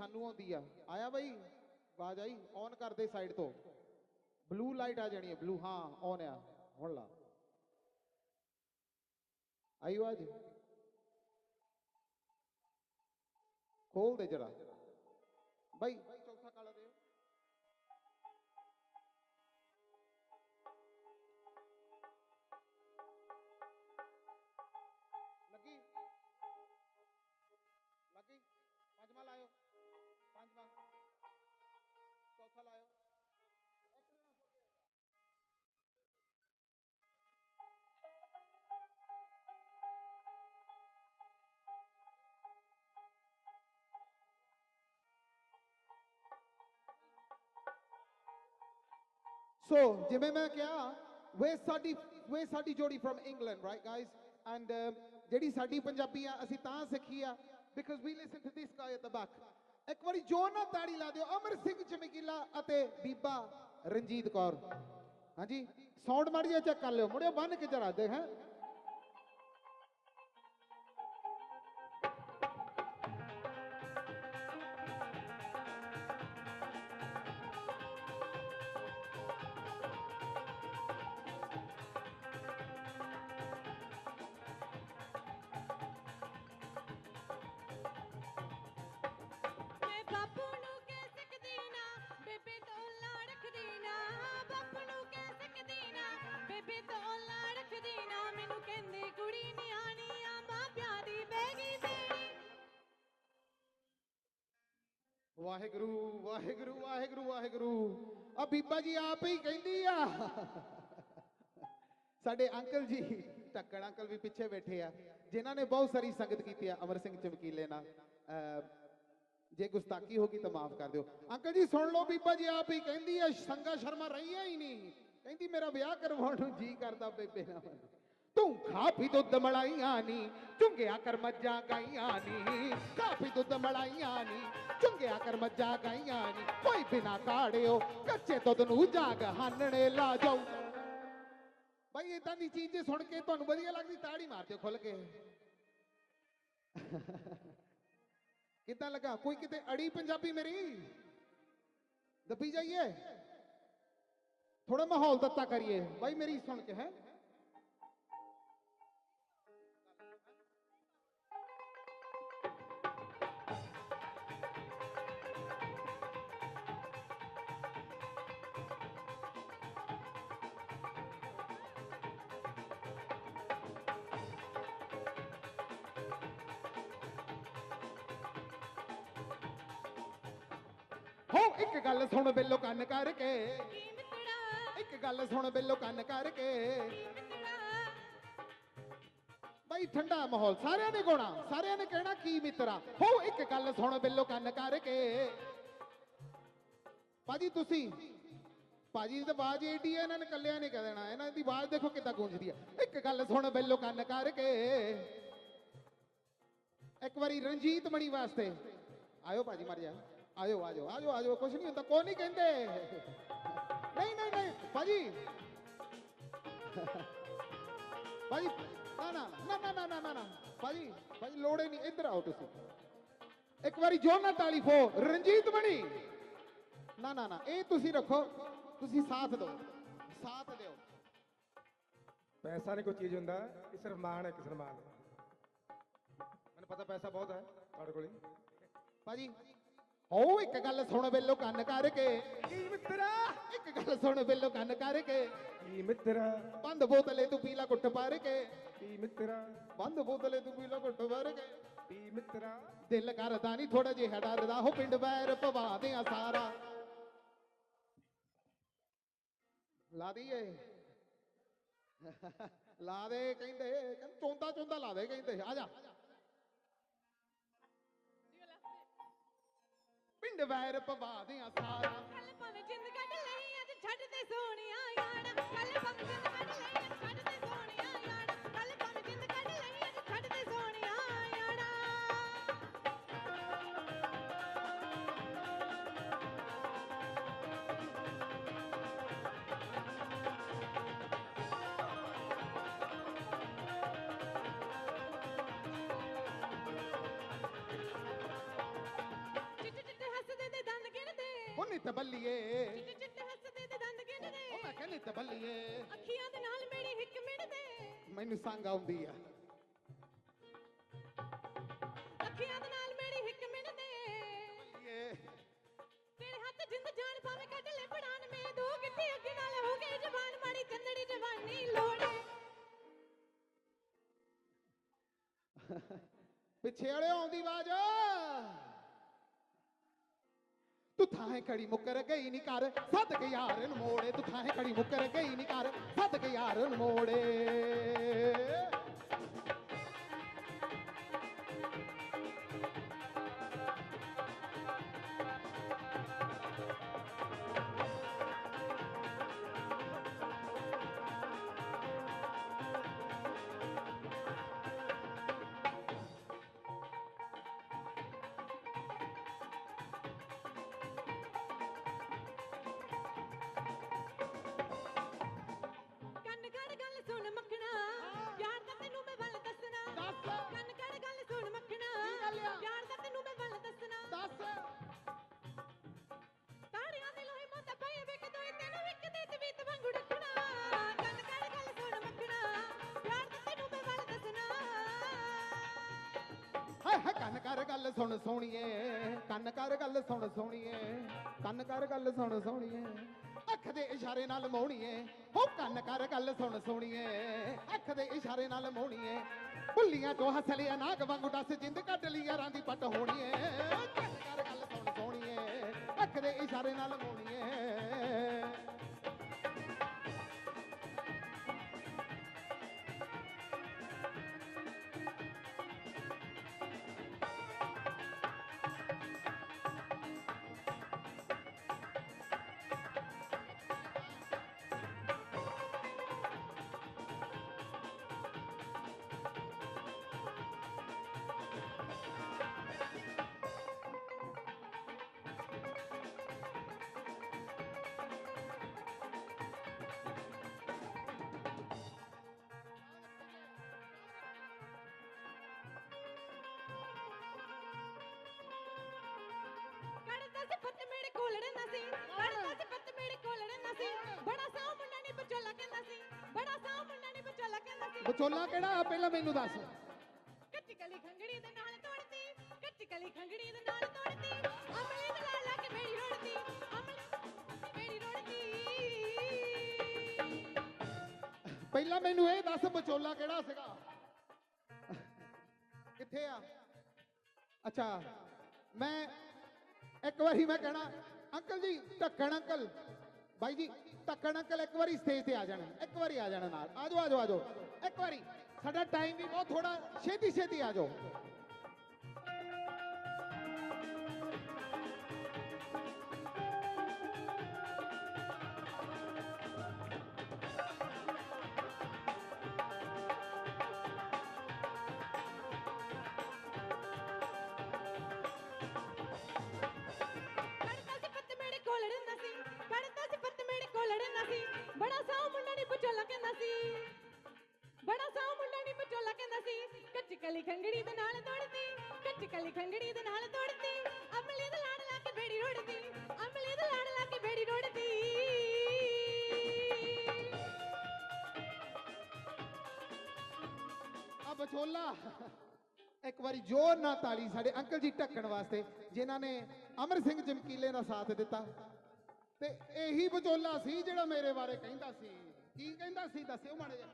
ਸਾਨੂੰ ਆਉਂਦੀ ਆ। ਆਇਆ ਬਾਈ? ਆਵਾਜ਼ ਆਈ? ਔਨ ਕਰ ਦੇ ਸਾਈਡ ਤੋਂ। ਬਲੂ ਲਾਈਟ ਆ ਜਾਣੀ ਹੈ ਬਲੂ ਹਾਂ ਔਨ ਆ। ਹੁਣ ਲਾ। ਆਈ ਆਵਾਜ਼? ਖੋਲ ਦੇ ਜਰਾ। ਬਾਈ ਸੋ ਜਿਵੇਂ ਮੈਂ ਕਿਹਾ ਵੇ ਸਾਡੀ ਵੇ ਸਾਡੀ ਜੋੜੀ from England right guys and ਜਿਹੜੀ ਸਾਡੀ ਪੰਜਾਬੀ ਆ ਅਸੀਂ ਤਾਂ ਸਿੱਖੀ ਆ because we listen to this guy at the back ਇੱਕ ਵਾਰੀ ਜੋਰ ਨਾਲ ਤਾੜੀ ਲਾ ਦਿਓ ਅਮਰ ਸਿੰਘ ਚਮਕੀਲਾ ਅਤੇ ਬੀਬਾ ਰਣਜੀਤ ਕੌਰ ਹਾਂਜੀ ਸਾਊਂਡ ਮਾੜੀ ਜਿਹਾ ਚੈੱਕ ਕਰ ਲਿਓ ਮੁੜਿਓ ਬੰਨ ਕੇ ਜਰਾ ਦੇ ਹੈ ਬੇਬੇ ਤੋਂ ਰੱਖਦੀ ਨਾ। ਮੈਨੂੰ ਕਹਿੰਦੇ ਕੁੜੀ ਨਿਆਣੀ ਆ ਮਾਂ ਪਿਆਂ ਦੀ ਬੈਗੀ ਦੇਣੀ ਵਾਹਿਗੁਰੂ ਵਾਹਿਗੁਰੂ ਵਾਹਿਗੁਰੂ ਵਾਹਿਗੁਰੂ। ਆ ਬੀਬਾ ਜੀ ਆਪ ਹੀ ਕਹਿੰਦੀ ਆ। ਸਾਡੇ ਅੰਕਲ ਜੀ ਢੱਕਣ ਅੰਕਲ ਵੀ ਪਿੱਛੇ ਬੈਠੇ ਆ ਜਿਨ੍ਹਾਂ ਨੇ ਬਹੁਤ ਸਾਰੀ ਸੰਗਤ ਕੀਤੀ ਆ ਅਮਰ ਸਿੰਘ ਚਮਕੀਲੇ ਨਾਲ। ਅਹ, ਜੇ ਗੁਸਤਾਖੀ ਹੋ ਗਈ ਤਾਂ ਮਾਫ ਕਰ ਦਿਓ। ਅੰਕਲ ਜੀ ਸੁਣ ਲਓ ਬੀਬਾ ਜੀ ਆਪ ਹੀ ਕਹਿੰਦੀ ਆ ਸੰਗਾ ਸ਼ਰਮਾ ਰਹੀਆਂ ਹੀ ਨਹੀਂ। ਕਹਿੰਦੀ, ਮੇਰਾ ਵਿਆਹ ਕਰਵਾਉਣ ਨੂੰ ਜੀ ਕਰਦਾ ਬੇਬੇ ਨਾਲ। ਤੂੰ ਖਾ ਪੀ ਦੁੱਧ ਮਲਾਈਆਂ ਨੀ, ਚੁੰਗਿਆ ਕਰ ਮੱਝਾਂ ਗਾਈਆਂ ਨੀ। ਖਾ ਪੀ ਦੁੱਧ ਮਲਾਈਆਂ ਨੀ, ਚੁੰਗਿਆ ਕਰ ਮੱਝਾਂ ਗਾਈਆਂ ਨੀ। ਕੋਈ ਬਿਨਾ ਕਾੜਿਓ ਕੱਚੇ ਦੁੱਧ ਨੂੰ ਜਾਗ ਹਾਨਣੇ ਲਾ ਜਾਊ। ਭਾਈ ਇਦਾਂ ਦੀ ਚੀਜ਼ ਜੇ ਸੁਣ ਕੇ ਤੁਹਾਨੂੰ ਵਧੀਆ ਲੱਗਦੀ, ਤਾੜੀ ਮਾਰ ਦਿਓ ਖੁੱਲ ਕੇ। ਕਿੱਦਾਂ ਲੱਗਾ? ਕੋਈ ਕਿਤੇ ਅੜੀ ਪੰਜਾਬੀ ਮੇਰੀ? ਦੱਬੀ ਜਾਈਏ? ਥੋੜਾ ਮਾਹੌਲ ਦਿੱਤਾ ਕਰੀਏ ਭਾਈ ਮੇਰੀ ਸੁਣ ਕੇ ਹੈ ਹੋ ਇੱਕ ਗੱਲ ਸੁਣ ਬਿੱਲੋ ਕੰਨ ਕਰਕੇ ਕੀ ਮਿੱਤੜਾ ਇੱਕ ਗੱਲ ਸੁਣ ਬਿੱਲੋ ਕੰਨ ਕਰਕੇ। ਕੀ ਠੰਡਾ ਮਾਹੌਲ, ਸਾਰਿਆਂ ਨੇ ਗਾਉਣਾ ਸਾਰਿਆਂ ਨੇ ਕਹਿਣਾ ਕੀ ਮਿੱਤਰਾ। ਹੋ, ਇੱਕ ਗੱਲ ਸੁਣ ਬਿੱਲੋ ਕੰਨ ਕਰਕੇ। ਭਾਜੀ ਤੁਸੀਂ, ਭਾਜੀ ਦੀ ਆਵਾਜ਼ ਏਡੀ ਹੈ ਇਹਨਾਂ ਨੇ ਕੱਲਿਆਂ ਨੇ ਕਹਿ ਦੇਣਾ, ਇਹਨਾਂ ਦੀ ਆਵਾਜ਼ ਦੇਖੋ ਕਿੱਦਾਂ ਗੂੰਜਦੀ ਹੈ ਇੱਕ ਗੱਲ ਸੁਣ ਬਿੱਲੋ ਕੰਨ ਕਰਕੇ। ਇੱਕ ਵਾਰੀ ਰਣਜੀਤ ਮਣੀ ਵਾਸਤੇ। ਆਇਓ ਭਾਜੀ ਮਰ ਜਾ, ਆਇਓ ਆਜੋ ਆਜੋ ਆਜੋ ਕੁਛ ਨਹੀਂ ਹੁੰਦਾ, ਕੋਈ ਨਹੀਂ ਕਹਿੰਦੇ। ਨਹੀਂ ਨਹੀਂ ਨਹੀਂ ਭਾਜੀ। ਭਾਜੀ ਨਾ ਨਾ ਨਾ ਨਾ ਨਾ ਨਾ ਨਾ ਨਾ। ਭਾਜੀ ਭਾਜੀ ਲੋੜੇ ਨਹੀਂ ਇੱਧਰ ਆਓ ਤੁਸੀਂ। ਇੱਕ ਵਾਰੀ ਜੋਰ ਨਾਲ ਤਾਲੀ ਫੋ ਰਣਜੀਤ ਮਣੀ ਨਾ ਨਾ ਨਾ ਇਹ ਤੁਸੀਂ ਰੱਖੋ ਤੁਸੀਂ ਸਾਥ ਦਿਓ ਸਾਥ ਦਿਓ। ਪੈਸਾ ਨਹੀਂ ਕੋਈ ਚੀਜ਼ ਹੁੰਦਾ ਇਹ ਸਿਰਫ ਮਾਣ ਹੈ ਇੱਕ ਸਨਮਾਨ ਹੈ ਮੈਨੂੰ ਪਤਾ ਪੈਸਾ ਬਹੁਤ ਹੈ ਤੁਹਾਡੇ ਕੋਲ ਭਾਜੀ ਹੋ ਇੱਕ ਗੱਲ ਸੁਣ ਬਿੱਲੋ ਕੰਨ ਕਰਕੇ। ਕੀ ਮਿੱਤਰਾ? ਇੱਕ ਗੱਲ ਸੁਣ ਬਿੱਲੋ ਕੰਨ ਕਰਕੇ। ਕੀ ਮਿੱਤਰਾ? ਬੰਦ ਬੋਤਲੇ ਤੂੰ ਪੀਲਾ ਘੁੱਟ ਪਾਰ ਕੇ। ਕੀ ਮਿੱਤਰਾ? ਬੰਦ ਬੋਤਲੇ ਤੂੰ ਪੀਲਾ ਘੁੱਟ ਪਾਰ ਕੇ। ਕੀ ਮਿੱਤਰਾ? ਦਿਲ ਕਰਦਾ ਨਹੀਂ ਥੋੜਾ ਜਿਹਾ ਡਰਦਾ ਹੋ ਪਿੰਡ ਵੈਰ ਪਵਾ ਦਿਆਂ ਸਾਰਾ। ਲਾ ਦਈਏ। ਲਾ ਦੇ ਕਹਿੰਦੇ ਚੋਂਦਾ ਚੋਂਦਾ ਲਾ ਦੇ ਕਹਿੰਦੇ ਆ ਜਾ। ਪਿੰਡ ਵੈਰ ਪਵਾ ਦਿਆਂ ਸਾਰਾ। ਕੱਲ ਭਾਵੇਂ ਜਿੰਦ ਕੱਢ ਲਈ ਅੱਜ ਛੱਡ ਦੇ ਸੋਹਣਿਆ ਨਿੱਤ ਬੱਲੀਏ ਚਿੱਟੇ ਹੱਸਦੇ ਤੇ ਦੰਦ ਗਿਣਦੇ ਉਹ ਮੈਂ ਕਿਹਾ ਨਿੱਤ ਬੱਲੀਏ ਅੱਖੀਆਂ ਦੇ ਨਾਲ ਮੇਰੀ ਹਿੱਕ ਮਿਣਦੇ ਮੈਨੂੰ ਸੰਗ ਆਉਂਦੀ ਆ। ਅੱਖੀਆਂ ਦੇ ਨਾਲ ਮੇਰੀ ਹਿੱਕ ਮਿਣਦੇ ਇਹ ਤੇਰੇ ਹੱਥ ਜਿੰਦ ਜਾਨ ਭਾਵੇਂ ਕੱਢ ਲੈ ਪੜਾਨ ਮੇ। ਦੋ ਗਿੱਟੀ ਅੱਗੇ ਨਾਲ ਹੋ ਗਏ ਜਵਾਨ ਮਾੜੀ ਚੰਦੜੀ ਜਵਾਨੀ ਲੋੜੇ। ਪਿੱਛੇ ਵਾਲੇ ਆਉਂਦੀ ਆਵਾਜ਼। ਥਾਂ ਕੜੀ ਮੁੱਕਰ ਗਈ ਨੀ ਕਰ ਸੱਦ ਕੇ ਮੋੜੇ, ਤੂੰ ਥਾਂ ਕੜੀ ਮੁੱਕਰ ਗਈ ਨੀ ਕਰ ਸੱਦ ਕੇ ਯਾਰ ਮੋੜੇ। ਗੱਲ ਸੁਣ ਸੋਣੀਏ, ਕੰਨ ਕਰ ਗੱਲ ਸੁਣ ਸੋਣੀਏ, ਕੰਨ ਕਰ ਗੱਲ ਸੁਣ ਸੋਣੀਏ, ਅੱਖ ਦੇ ਇਸ਼ਾਰੇ ਨਾਲ ਮੋਣੀਏ ਹੋ ਕੰਨ ਕਰ ਗੱਲ ਸੁਣ ਸੋਣੀਏ, ਅੱਖ ਦੇ ਇਸ਼ਾਰੇ ਨਾਲ ਮੋਣੀਏ ਭੁੱਲੀਆਂ ਤੋਂ ਹੱਸ ਲਿਆ ਨਾਗ ਵਾਂਗੂ ਦੱਸ ਜਿੰਦ ਕੱਢ ਲਈ ਯਾਰਾਂ ਦੀ ਪੱਟ ਹੋਣੀਏ ਕੰਨ ਕਰ ਗੱਲ ਸੁਣ ਸੋਣੀਏ, ਅੱਖ ਦੇ ਇਸ਼ਾਰੇ ਨਾਲ ਮੋਣੀਏ ਸੀ। ਸੀ ਮੇਰੇ ਸੀ। ਬੜਾ ਸਾਹ ਮੁੰਡਾ ਨਹੀਂ ਬਚੋਲਾ ਕਹਿੰਦਾ ਸੀ। ਬੜਾ ਸਾਹ ਮੁੰਡਾ ਨਹੀਂ ਬਚੋਲਾ ਕਹਿੰਦਾ ਸੀ। ਵਿਚੋਲਾ ਕਿਹੜਾ ਪਹਿਲਾਂ ਮੈਨੂੰ ਦੱਸ। ਕੱਚੀ ਕਲੀ ਖੰਗੜੀ ਦੇ ਨਾਲ ਤੋੜਦੀ ਕੱਚੀ ਕਲੀ ਖੰਗੜੀ ਦੇ ਨਾਲ ਤੋੜਦੀ ਅਮਲੀ ਦੇ ਨਾਲ ਲਾ ਕੇ ਮੇਰੀ ਰੋੜਦੀ ਅਮਲੀ ਮੇਰੀ ਰੋੜਦੀ ਪਹਿਲਾਂ ਮੈਨੂੰ ਇਹ ਦੱਸ ਵਿਚੋਲਾ ਕਿਹੜਾ ਸੀਗਾ? ਕਿੱਥੇ ਆ? ਅੱਛਾ ਮੈਂ ਇੱਕ ਵਾਰੀ ਮੈਂ ਕਹਿਣਾ ਅੰਕਲ ਜੀ, ਢੱਕਣ ਅੰਕਲ। ਬਾਈ ਜੀ, ਢੱਕਣ ਅੰਕਲ ਇੱਕ ਵਾਰੀ ਸਟੇਜ ਤੇ ਆ ਜਾਣਾ, ਇੱਕ ਵਾਰੀ ਆ ਜਾਣਾ ਨਾਲ। ਆਜੋ ਆਜੋ ਆਜੋ ਇੱਕ ਵਾਰੀ, ਸਾਡਾ ਟਾਈਮ ਵੀ ਬਹੁਤ ਥੋੜਾ ਛੇਤੀ ਛੇਤੀ ਆ ਫੱਟ ਸੀ। ਬੜਾ ਸਾਹ ਮੁੰਡਾ ਨਹੀਂ ਬਚੋਲਾ ਕਹਿੰਦਾ ਸੀ। ਬੜਾ ਸਾਹ ਮੁੰਡਾ ਨਹੀਂ ਬਚੋਲਾ ਕਹਿੰਦਾ ਸੀ। ਕੱਚੀ ਕਲੀ ਖੰਗੜੀ ਦੇ ਨਾਲ ਤੋੜਦੀ ਕੱਚੀ ਕਲੀ ਖੰਗੜੀ ਦੇ ਨਾਲ ਤੋੜਦੀ ਅਮਲੀ ਦੇ ਲਾੜ ਲਾ ਕੇ ਬੇੜੀ ਰੋੜਦੀ ਅਮਲੀ ਦੇ ਲਾੜ ਲਾ ਕੇ ਬੇੜੀ ਰੋੜਦੀ ਆ ਵਿਚੋਲਾ ਇੱਕ ਵਾਰੀ ਜ਼ੋਰ ਨਾਲ ਤਾਲੀ ਸਾਡੇ ਅੰਕਲ ਜੀ ਢੱਕਣ ਵਾਸਤੇ, ਜਿਨ੍ਹਾਂ ਨੇ ਅਮਰ ਸਿੰਘ ਚਮਕੀਲੇ ਦਾ ਸਾਥ ਦਿੱਤਾ। ਤੇ ਇਹੀ ਬਚੋਲਾ ਸੀ ਜਿਹੜਾ ਮੇਰੇ ਬਾਰੇ ਕਹਿੰਦਾ ਸੀ। ਕੀ ਕਹਿੰਦਾ ਸੀ ਦੱਸਿਓ ਮਾੜੇ ਜਿਹਾ।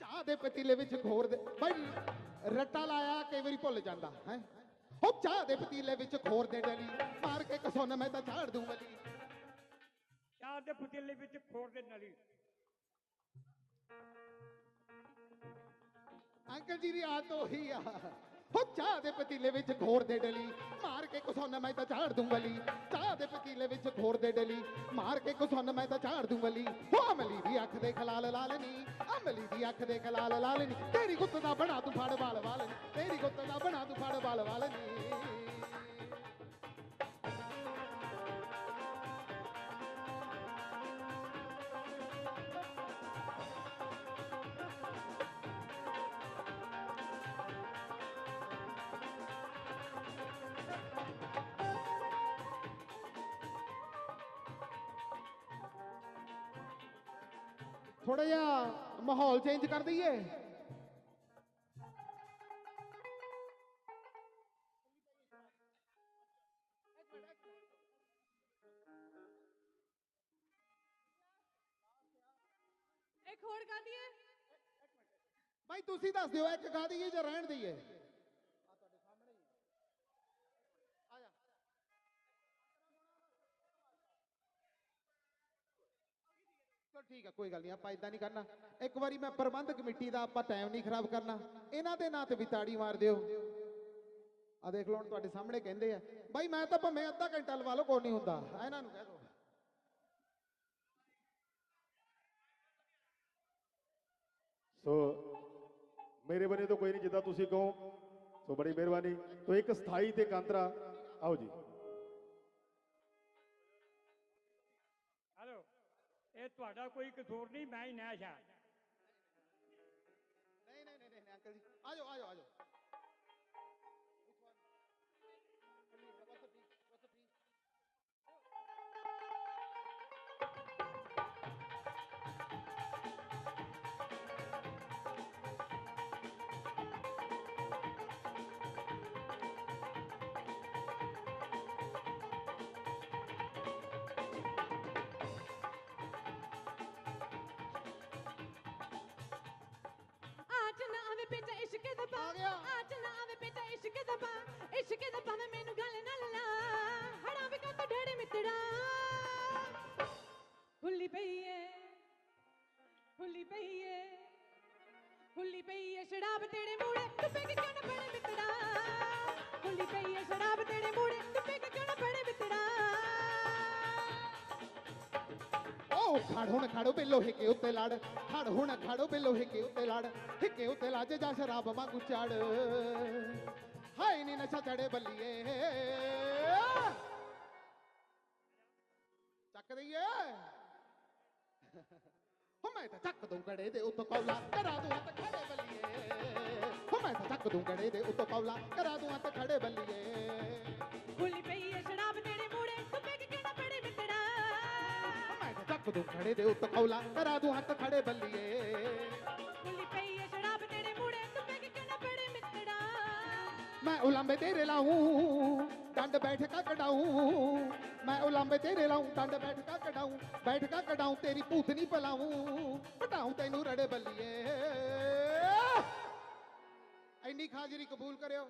ਚਾਹ ਦੇ ਪਤੀਲੇ ਵਿੱਚ ਖੋਰ ਦੇ ਬਾਈ, ਰੱਟਾ ਲਾਇਆ, ਕਈ ਵਾਰੀ ਭੁੱਲ ਜਾਂਦਾ, ਹੈ? ਉਹ ਚਾਹ ਦੇ ਪਤੀਲੇ ਵਿੱਚ ਖੋਰ ਦੇ ਡਲੀ ਮਾਰ ਕੇ ਕਸੁੰਨ ਮੈਂ ਤਾਂ ਝਾੜ ਦੂੰ ਬਲੀ ਚਾਹ ਦੇ ਪਤੀਲੇ ਵਿੱਚ ਖੋਰ ਦੇ ਨਲੀ ਅੰਕਲ ਜੀ ਦੀ ਆਦਤ ਉਹੀ ਆ। ਹੋ ਚਾਹ ਦੇ ਪਤੀਲੇ ਵਿੱਚ ਖੋਰ ਦੇ ਡਲੀ, ਮਾਰ ਕੇ ਕਸੁੰਨ ਮੈਂ ਤਾਂ ਝਾੜ ਦੂੰ ਬਲੀ ਚਾਹ ਦੇ ਪਤੀਲੇ ਵਿੱਚ ਘੋਰ ਦੇ ਡਲੀ, ਮਾਰ ਕੇ ਕਸੁੰਨ ਮੈਂ ਤਾਂ ਝਾੜ ਦੂੰ ਬਲੀ ਹੋ ਅਮਲੀ ਦੀ ਅੱਖ ਦੇ ਖਲਾਲ ਲਾਲਨੀ, ਅਮਲੀ ਦੀ ਅੱਖ ਦੇ ਖਲਾਲ ਲਾਲਨੀ। ਤੇਰੀ ਗੁੱਤ ਦਾ ਬਣਾ ਤੂੰ ਫੜ ਵਾਲ ਵਾਲਨੀ, ਤੇਰੀ ਗੁੱਤ ਦਾ ਬਣਾ ਤੂੰ ਫੜ ਵਾਲ ਵਾਲਨੀ। ਥੋੜਾ ਜਿਹਾ ਮਾਹੌਲ ਚੇਂਜ ਕਰ ਦਈਏ। ਇੱਕ ਹੋਰ ਗਾ ਦਈਏ ਭਾਈ ਤੁਸੀਂ ਦੱਸ ਦਿਓ ਇੱਕ ਗਾ ਦਈਏ ਜਾਂ ਰਹਿਣ ਦਈਏ? ਠੀਕ ਆ, ਕੋਈ ਗੱਲ ਨਹੀਂ, ਆਪਾਂ ਇਦਾਂ ਨਹੀਂ ਕਰਨਾ। ਇੱਕ ਵਾਰੀ ਮੈਂ ਪ੍ਰਬੰਧ ਕਮੇਟੀ ਦਾ ਆਪਾਂ ਟਾਈਮ ਨਹੀਂ ਖਰਾਬ ਕਰਨਾ। ਇਹਨਾਂ ਦੇ ਨਾਂ ਤੇ ਵੀ ਤਾੜੀ ਮਾਰ ਦਿਓ। ਆ ਦੇਖ ਲਓ, ਹੁਣ ਤੁਹਾਡੇ ਸਾਹਮਣੇ ਕਹਿੰਦੇ ਆ, ਬਾਈ ਮੈਂ ਤਾਂ ਭਾਵੇਂ ਅੱਧਾ ਘੰਟਾ ਲਵਾ ਲਓ, ਕੋਈ ਨਹੀਂ ਹੁੰਦਾ। ਇਹਨਾਂ ਨੂੰ ਕਹਿ ਦਿਓ ਸੋ, ਮੇਰੇ ਬਨੇ ਤੋਂ ਕੋਈ ਨਹੀਂ ਜਿੱਦਾਂ ਤੁਸੀਂ ਕਹੋ। ਸੋ ਬੜੀ ਮਿਹਰਬਾਨੀ। ਤੋ ਇੱਕ ਸਥਾਈ ਤੇ ਕਾਂਤਰਾ, ਆਓ ਜੀ। ਇਹ ਤੁਹਾਡਾ ਕੋਈ ਕਸੂਰ ਨਹੀਂ, ਮੈਂ ਹੀ ਨੈਸ਼ ਆ ਨਹੀਂ ਨਹੀਂ ਨਹੀਂ ਨਹੀਂ ਅੰਕਲ ਜੀ। ਆ ਜਾਓ, ਆ ਆ ਗਿਆ। ਆਜ ਨਾ ਬੇਟਾ, ਇਸ਼ਕ ਦਾ ਪਾ, ਇਸ਼ਕ ਦਾ ਪਾਵੇਂ ਮੈਨੂੰ ਗੱਲ ਨਾਲ ਲਾ। ਹੜਾ ਵੀ ਕੰਤ ਢੇੜੇ ਮਿੱਤੜਾ। ਹੁੱਲੀ ਪਈ ਏ ਹੁੱਲੀ ਪਈ ਏ ਹੁੱਲੀ ਪਈ ਏ ਸ਼ਰਾਬ ਤੇਰੇ ਮੂੜੇ ਤੂੰ ਪੇ ਕਿਉਂ ਨਾ ਬੜੇ ਮਿੱਤੜਾ। ਹੁੱਲੀ ਪਈ ਏ ਸ਼ਰਾਬ ਤੇਰੇ ਮੂੜੇ ਤੂੰ ਪੇ ਕਿਉਂ ਨਾ ਬੜੇ ਮਿੱਤੜਾ। ਓ ਖੜ ਹੁਣ ਖੜੋ ਬੇ ਲੋਹੇ ਕੇ ਉੱਤੇ ਲੜ, ਖੜ ਹੁਣ ਖੜੋ ਬੇ ਲੋਹੇ ਕੇ ਉੱਤੇ ਲੜ, ਹਿੱਕੇ ਉੱਤੇ ਲੱਜ ਜਾ ਸ਼ਰਾਬ ਵਾਂਗੂ ਚੜ। ਹਾਏ ਨੀ ਨਸ਼ਾ ਚੜੇ ਬੱਲੀਏ। ਚੱਕ ਦਈਏ। ਹੋ ਮੈਂ ਤਾਂ ਚੱਕ ਦੂੰ ਗੜੇ ਦੇ ਉੱਤੋਂ ਕੌਲਾ, ਕਰਾ ਦੂੰ ਹੱਥ ਖੜੇ ਬੱਲੀਏ। ਹੋ ਮੈਂ ਤਾਂ ਚੱਕ ਦੂੰ ਗੜੇ ਦੇ ਉੱਤੋਂ ਕੌਲਾ, ਕਰਾ ਦੂੰ ਹੱਥ ਖੜੇ ਬੱਲੀਏ। ਹੁੱਲੀ ਪਈ ਏ ਸ਼ਰਾਬ ਤੇਰੇ ਮੂੜੇ। ਰੱਖ ਖੜੇ ਦੇ ਉੱਤ ਕੌਲਾ ਕਰਾ ਦੂ ਹੱਥ ਖੜੇ ਬੱਲੀਏ। ਮਿਲੀ ਪਈ ਏ ਤੇਰੇ ਮੂੜੇ ਤੂੰ ਪੈ ਕੇ ਪੜੇ ਮਿੱਤੜਾ। ਮੈਂ ਉਲੰਬੇ ਤੇਰੇ ਲਾਉਂ ਡੰਡ ਬੈਠ ਕਾ ਕਢਾਉਂ ਮੈਂ ਉਲੰਬੇ ਤੇਰੇ ਲਾਉਂ ਡੰਡ ਬੈਠ ਕਾ ਕਢਾਉਂ ਬੈਠ ਕਾ ਕਢਾਉਂ ਤੇਰੀ ਭੂਤਨੀ ਪਲਾਉਂ ਪਟਾਉਂ ਤੈਨੂੰ ਰੜੇ ਬੱਲੀਏ। ਐਨੀ ਖਾਜਰੀ ਕਬੂਲ ਕਰਿਓ।